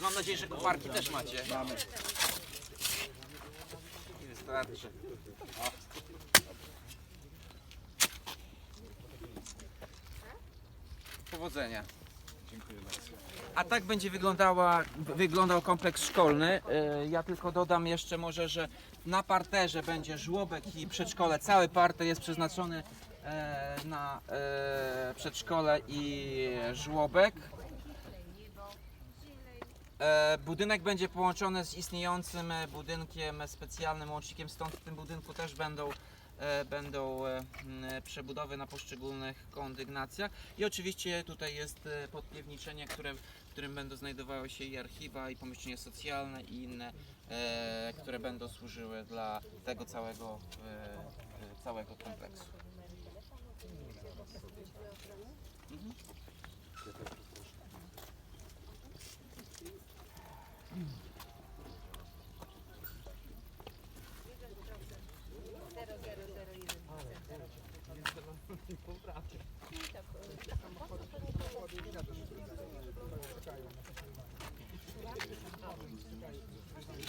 mam nadzieję, że koparki też macie. Mamy. I wystarczy. Powodzenia. Dziękuję bardzo. A tak będzie wyglądała, wyglądał kompleks szkolny. E, Ja tylko dodam jeszcze może, że na parterze będzie żłobek i przedszkole. Cały parter jest przeznaczony e, na e, przedszkole i żłobek. E, Budynek będzie połączony z istniejącym e, budynkiem specjalnym, łącznikiem, stąd w tym budynku też będą, e, będą przebudowy na poszczególnych kondygnacjach. I oczywiście tutaj jest podpiwniczenie, które, w którym będą znajdowały się i archiwa, i pomieszczenia socjalne, i inne, które będą służyły dla tego całego, całego kompleksu.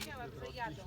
Я вам приятно.